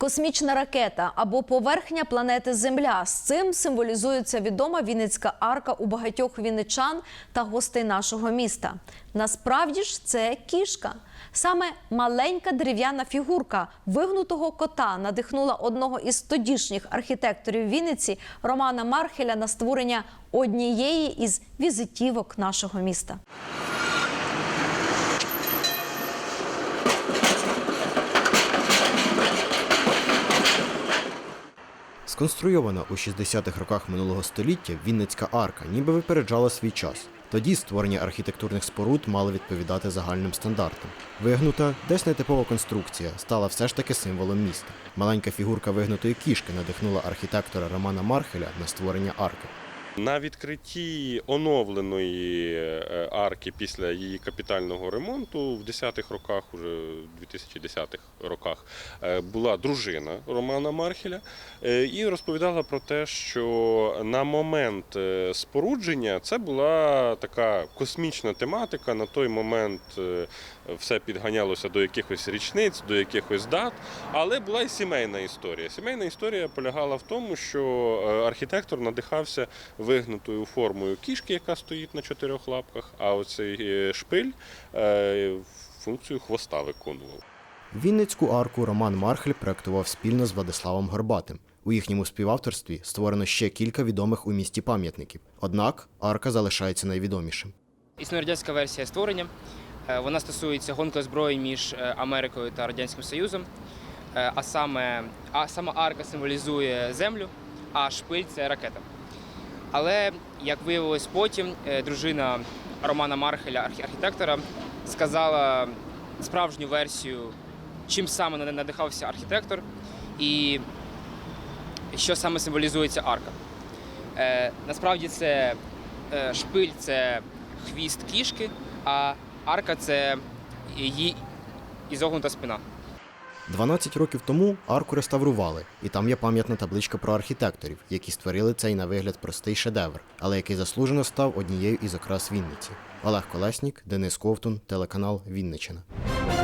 Космічна ракета або поверхня планети Земля. З цим символізується відома Вінницька арка у багатьох вінничан та гостей нашого міста. Насправді ж це кішка. Саме маленька дерев'яна фігурка вигнутого кота надихнула одного із тодішніх архітекторів Вінниці Романа Мархеля на створення однієї із візитівок нашого міста. Сконструйована у 60-х роках минулого століття Вінницька арка ніби випереджала свій час. Тоді створення архітектурних споруд мало відповідати загальним стандартам. Вигнута, десь нетипова конструкція стала все ж таки символом міста. Маленька фігурка вигнутої кішки надихнула архітектора Романа Мархеля на створення арки. На відкритті оновленої е, арки після її капітального ремонту в 10-х роках, уже в 2010-х роках, е, була дружина Романа Мархеля е, і розповідала про те, що на момент спорудження це була така космічна тематика. На той момент все підганялося до якихось річниць, до якихось дат, але була і сімейна історія. Сімейна історія полягала в тому, що архітектор надихався вигнутою формою кішки, яка стоїть на чотирьох лапках, а оцей е, шпиль е, функцію хвоста виконував. Вінницьку арку Роман Мархель проектував спільно з Владиславом Горбатим. У їхньому співавторстві створено ще кілька відомих у місті пам'ятників. Однак арка залишається найвідомішим. Існує радянська версія створення. Е, Вона стосується гонки зброї між Америкою та Радянським Союзом. А саме а сама арка символізує землю, а шпиль це ракета. Але як виявилось потім, е, дружина Романа Мархеля, архітектора, сказала справжню версію, чим саме над- надихався архітектор і що саме символізується арка. Е, насправді це е, шпиль це хвіст кішки, а арка це її ізогнута спина. 12 років тому арку реставрували, і там є пам'ятна табличка про архітекторів, які створили цей на вигляд простий шедевр, але який заслужено став однією із окрас Вінниці. Олег Колеснік, Денис Ковтун, телеканал Вінничина.